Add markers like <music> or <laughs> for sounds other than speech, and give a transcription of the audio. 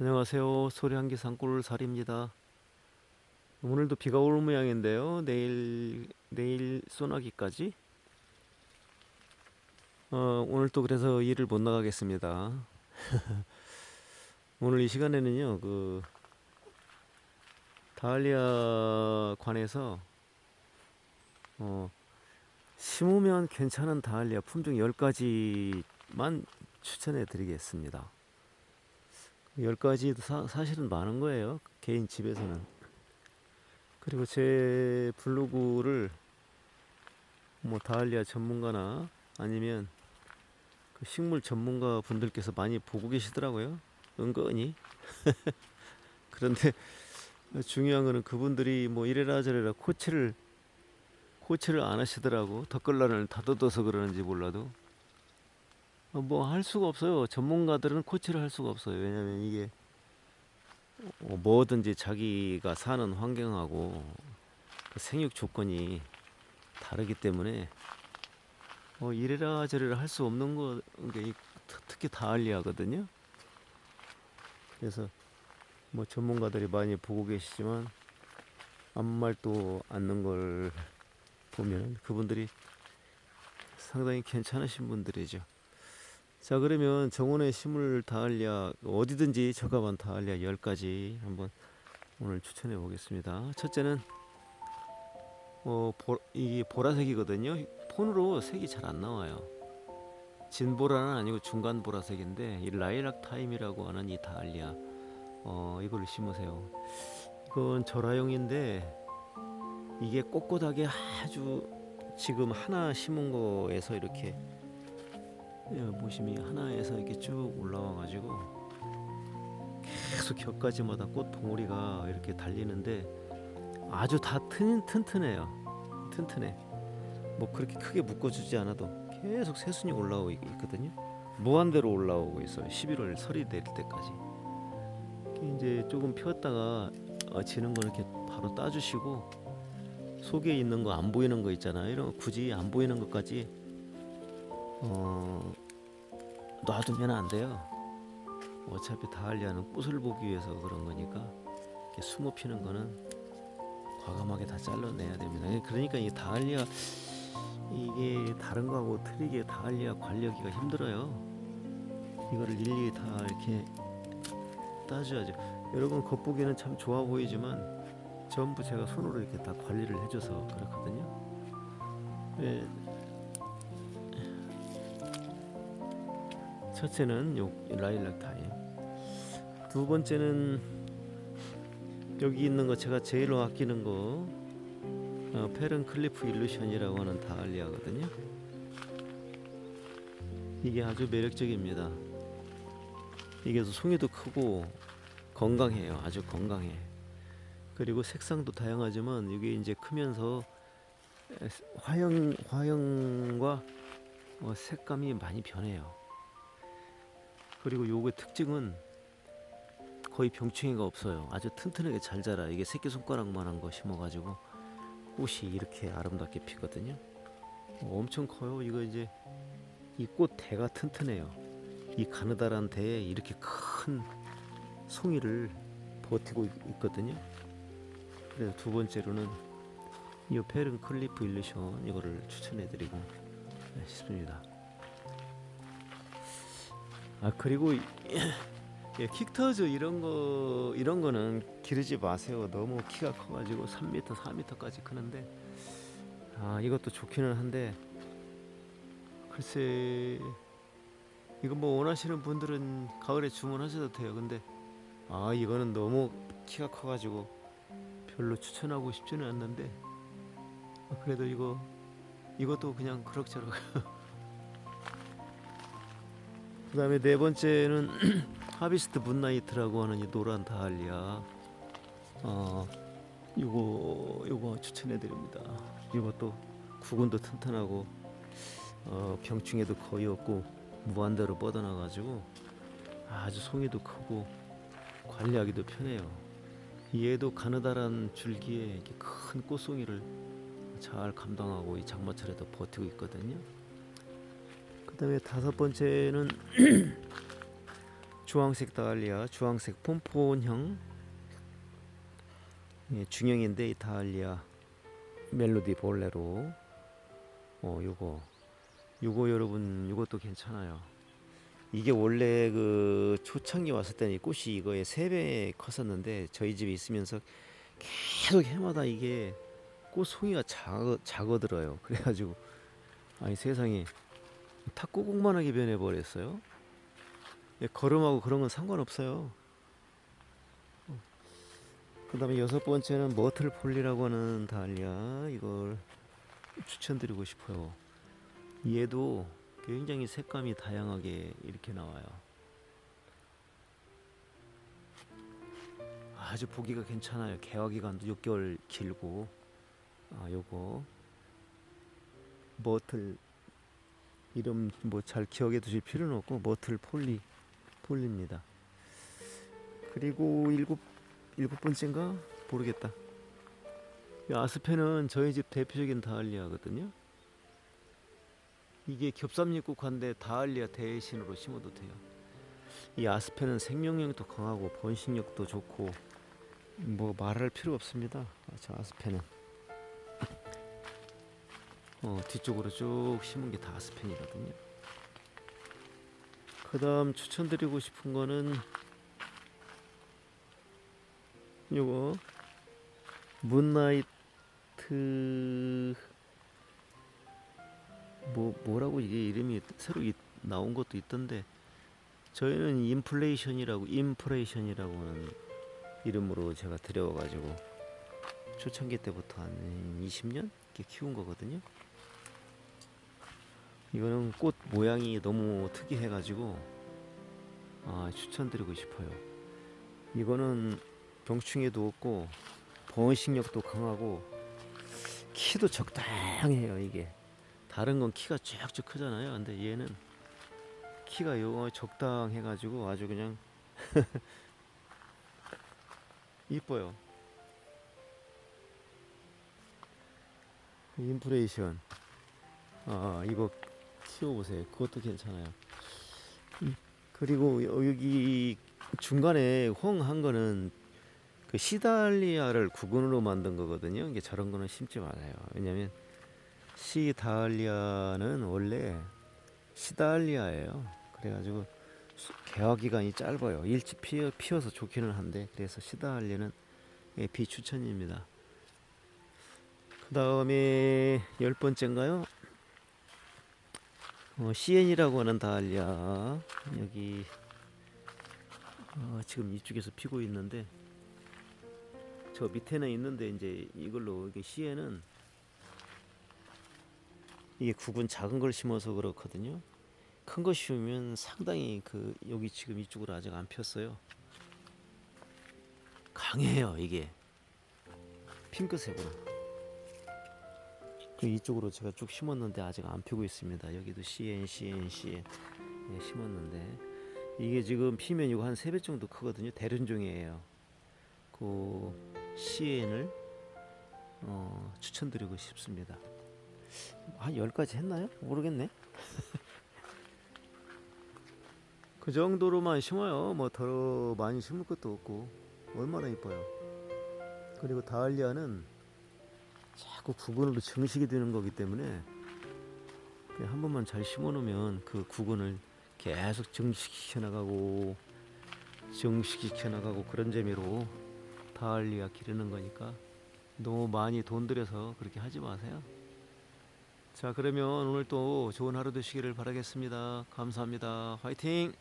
안녕하세요. 소리한기 산골 살입니다. 오늘도 비가 올 모양인데요. 내일 내일 소나기까지. 어, 오늘 또 그래서 일을 못 나가겠습니다. <laughs> 오늘 이 시간에는요. 그 다알리아 관에서 어, 심으면 괜찮은 다알리아 품종 10가지만 추천해 드리겠습니다. 열 가지도 사, 사실은 많은 거예요. 개인 집에서는. 그리고 제 블로그를 뭐 다알리아 전문가나 아니면 그 식물 전문가 분들께서 많이 보고 계시더라고요. 은근히. <laughs> 그런데 중요한 거는 그분들이 뭐 이래라 저래라 코치를 코치를 안 하시더라고. 덧글란을 다듬어서 그러는지 몰라도. 뭐 할 수가 없어요. 전문가들은 코치를 할 수가 없어요. 왜냐면 이게 어, 뭐든지 자기가 사는 환경하고 그 생육 조건이 다르기 때문에 어, 이래라 저래라 할 수 없는 거 특히 다알리아거든요. 그래서 뭐 전문가들이 많이 보고 계시지만 아무 말도 않는 걸 보면 그분들이 상당히 괜찮으신 분들이죠. 자 그러면 정원의 식물 다알리아 어디든지 저가만 다알리아 10가지 한번 오늘 추천해 보겠습니다. 첫째는 어, 보, 이게 보라색이거든요. 폰으로 색이 잘 안 나와요. 진보라는 아니고 중간 보라색인데 이 라일락 타임이라고 하는 이 다알리아 어, 이걸 심으세요. 이건 절화용인데 이게 꼿꼿하게 아주 지금 하나 심은 거에서 이렇게 예, 보시면 하나에서 이렇게 쭉 올라와 가지고 계속 격가지마다 꽃 봉오리가 이렇게 달리는데 아주 다 튼, 튼튼해요. 튼튼해. 뭐 그렇게 크게 묶어주지 않아도 계속 새순이 올라오고 있- 있거든요. 무한대로 올라오고 있어요. 11월 설이 내릴 때까지. 이제 조금 폈다가 어, 지는 거 이렇게 바로 따주시고 속에 있는 거 안 보이는 거 있잖아요. 이런 거 굳이 안 보이는 것까지 어, 놔두면 안 돼요. 어차피 다알리아는 꽃을 보기 위해서 그런 거니까 숨어 피는 거는 과감하게 다 잘라내야 됩니다. 그러니까 이 다알리아 이게 다른 거하고 틀리게 다알리아 관리하기가 힘들어요. 이거를 일일이 다 이렇게 따줘야죠. 여러분 겉보기에는 참 좋아 보이지만 전부 제가 손으로 이렇게 다 관리를 해줘서 그렇거든요. 예, 첫째는 요 라일락 타임. 두 번째는 여기 있는 거 제가 제일 아끼는 거 어, 페른 클리프 일루션이라고 하는 다알리아거든요. 이게 아주 매력적입니다. 이게 송이도 크고 건강해요. 아주 건강해. 그리고 색상도 다양하지만 이게 이제 크면서 에, 화형 화형과 어, 색감이 많이 변해요. 그리고 요거 특징은 거의 병충해가 없어요. 아주 튼튼하게 잘 자라. 이게 새끼 손가락만한 거 심어가지고 꽃이 이렇게 아름답게 피거든요. 어, 엄청 커요. 이거 이제 이 꽃 대가 튼튼해요. 이 가느다란 대에 이렇게 큰 송이를 버티고 있- 있거든요. 그래서 두 번째로는 이 페른 클리프 일루션 이거를 추천해드리고 싶습니다. 아 그리고 이- 예, 킥터즈 이런 거 이런 거는 기르지 마세요. 너무 키가 커가지고 3m, 4m까지 크는데 아 이것도 좋기는 한데 글쎄 이거 뭐 원하시는 분들은 가을에 주문하셔도 돼요. 근데 아 이거는 너무 키가 커가지고 별로 추천하고 싶지는 않는데 아, 그래도 이거 이것도 그냥 그럭저럭 <laughs> 그다음에 네 번째는 <clears throat> 하비스트 문나이트라고 하는 이 노란 다알리아. 어, 요거 요거 추천해 드립니다. 이것도 구근도 튼튼하고 어, 병충해도 거의 없고 무한대로 뻗어나 가지고 아주 송이도 크고 관리하기도 편해요. 얘도 가느다란 줄기에 큰 꽃송이를 잘 감당하고 이 장마철에도 버티고 있거든요. 그다음에 다섯 번째는 <clears throat> 주황색 다알리아, 주황색 폼폰형 예, 중형인데 이 다알리아 멜로디 볼레로 어 요거 요거 여러분 요것도 괜찮아요. 이게 원래 그 초창기 왔을 때는 이 꽃이 이거의 세배 컸었는데 저희 집에 있으면서 계속 해마다 이게 꽃 송이가 작어, 작어들어요. 그래가지고 아니 세상에 탁구공만하게 변해버렸어요. 예, 걸음하고 그런 건 상관없어요. 그 다음에 여섯 번째는 머틀 폴리라고 하는 달리아 이걸 추천드리고 싶어요. 얘도 굉장히 색감이 다양하게 이렇게 나와요. 아주 보기가 괜찮아요. 개화 기간도 6개월 길고 아 요거 머틀 이름 뭐 잘 기억해 두실 필요는 없고 머틀 폴리 폴리입니다. 그리고 일곱 일곱 번째인가 모르겠다. 이 아스펜은 저희 집 대표적인 다알리아거든요. 이게 겹삼잎국화인데 다알리아 대신으로 심어도 돼요. 이 아스펜은 생명력도 강하고 번식력도 좋고 뭐 말할 필요 없습니다. 아, 저 아스펜은 어, 뒤쪽으로 쭉 심은 게 다 아스펜이거든요. 그다음 추천드리고 싶은 거는 요거 문나이트 뭐 뭐라고 이게 이름이 새로 이- 나온 것도 있던데 저희는 인플레이션이라고 인프레이션이라고 하는 이름으로 제가 들여와 가지고 초창기 때부터 한 20년 이렇게 키운 거거든요. 이거는 꽃 모양이 너무 특이해가지고 아, 추천드리고 싶어요. 이거는 병충해도 없고 번식력도 강하고 키도 적당해요 이게. 다른 건 키가 쭉쭉 크잖아요. 근데 얘는 키가 요 적당해가지고 아주 그냥 <laughs> 이뻐요. 인프레이션. 아 이거 키워보세요. 그것도 괜찮아요. 음, 그리고 여- 여기 중간에 홍한 거는 그 시달리아를 구근으로 만든 거거든요. 이게 저런 거는 심지 말아요. 왜냐면 시달리아는 원래 시달리아예요. 그래가지고 수- 개화 기간이 짧아요. 일찍 피어, 피어서 좋기는 한데 그래서 시달리아는 예, 비추천입니다. 그 다음에 열 번째인가요? 어, CN이라고 하는 다알리아 여기 어, 지금 이쪽에서 피고 있는데 저 밑에는 있는데 이제 이걸로 이게 CN은 이게 구근 작은 걸 심어서 그렇거든요. 큰 거 심으면 상당히 그 여기 지금 이쪽으로 아직 안 폈어요. 강해요 이게 핑크색으로. 그 이쪽으로 제가 쭉 심었는데 아직 안 피고 있습니다. 여기도 CN, CN, CN 예, 심었는데 이게 지금 피면 이거 한세배 정도 크거든요. 대륜종이에요. 그 CN을 어, 추천드리고 싶습니다. 한 10가지 했나요? 모르겠네. <laughs> 그 정도로만 심어요. 뭐 더 많이 심을 것도 없고 얼마나 이뻐요. 그리고 다알리아는 자꾸 구근으로 증식이 되는 거기 때문에 한 번만 잘 심어놓으면 그 구근을 계속 증식시켜 나가고 증식시켜 나가고 그런 재미로 다알리아 기르는 거니까 너무 많이 돈 들여서 그렇게 하지 마세요. 자 그러면 오늘 또 좋은 하루 되시기를 바라겠습니다. 감사합니다. 화이팅!